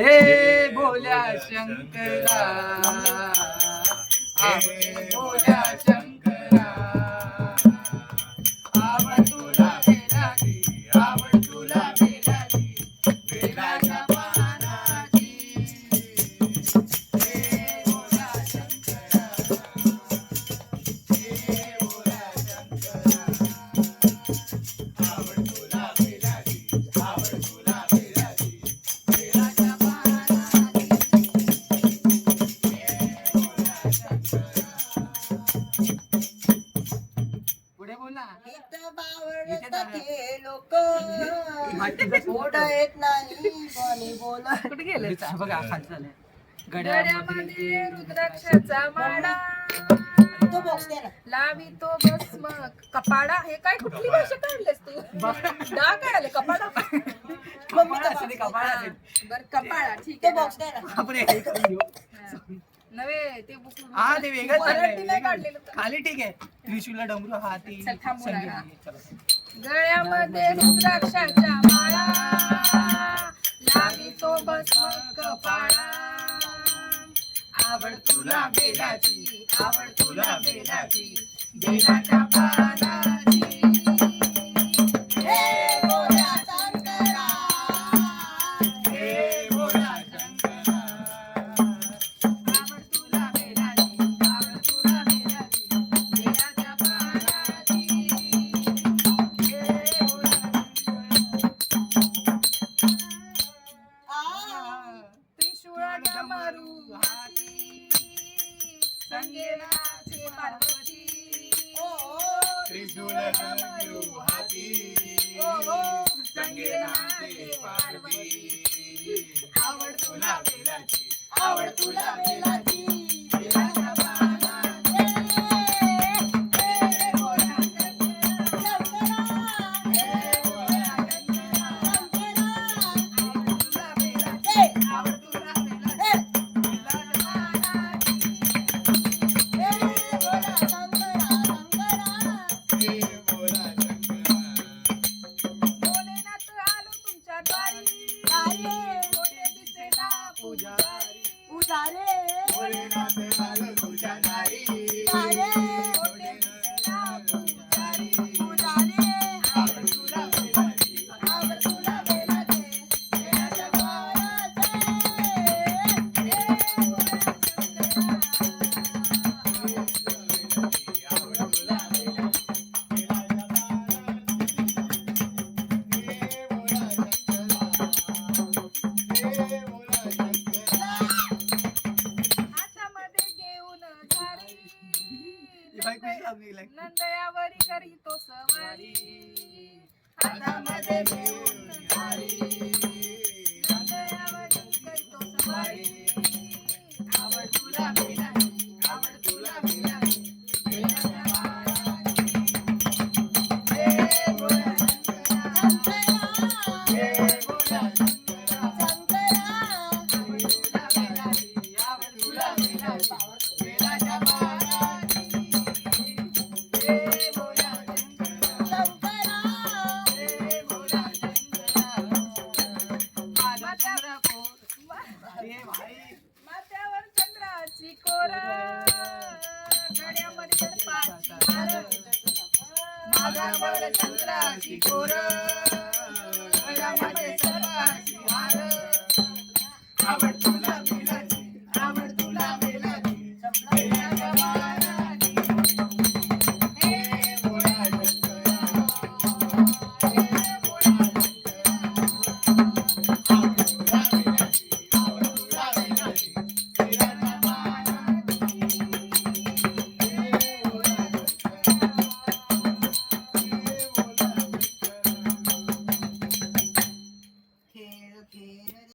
हे बोल्या शंकरा. हे बोल्या शंकरा. लोक. येत नाही कोणी बोल कुठे गेले बघा खाली झालंय गड्यामध्ये रुद्राक्षाचा माळा. तो बॉक्स दे ना. लावी तो भस्म कपाडा हे काय कुठली भाषा काढलेस तू? डा काय आले कपाडा. कपाळ असेल बर कपाळा ठीक तो आहे बॉक्स दे ना. हे करून घेऊ. नव्हे ते बुक हा ते वेगळं मराठी नाही चाललंय काढलेलं. खाली ठीक आहे त्रिशूला डमरू हाती थांबू. हा. चला. गळ्यामध्ये रुद्राक्षाच्या माळा लावी तो भस्म कपाळा आवड तुला बेलाची आवड तुला बेलाची बेलाच्या पानाची संगेनाचे पार्वती. ओ, त्रिशूल हाती संगेनाचे पार्वती आवड तुला बेलाची आवड तुला बेलाची सारे. नंदयावरी करी तो सवारी. हातामध्ये घेऊन नंदयावरी करी तो सवारी. आवड तुला माझ्यावर चंद्राची कोर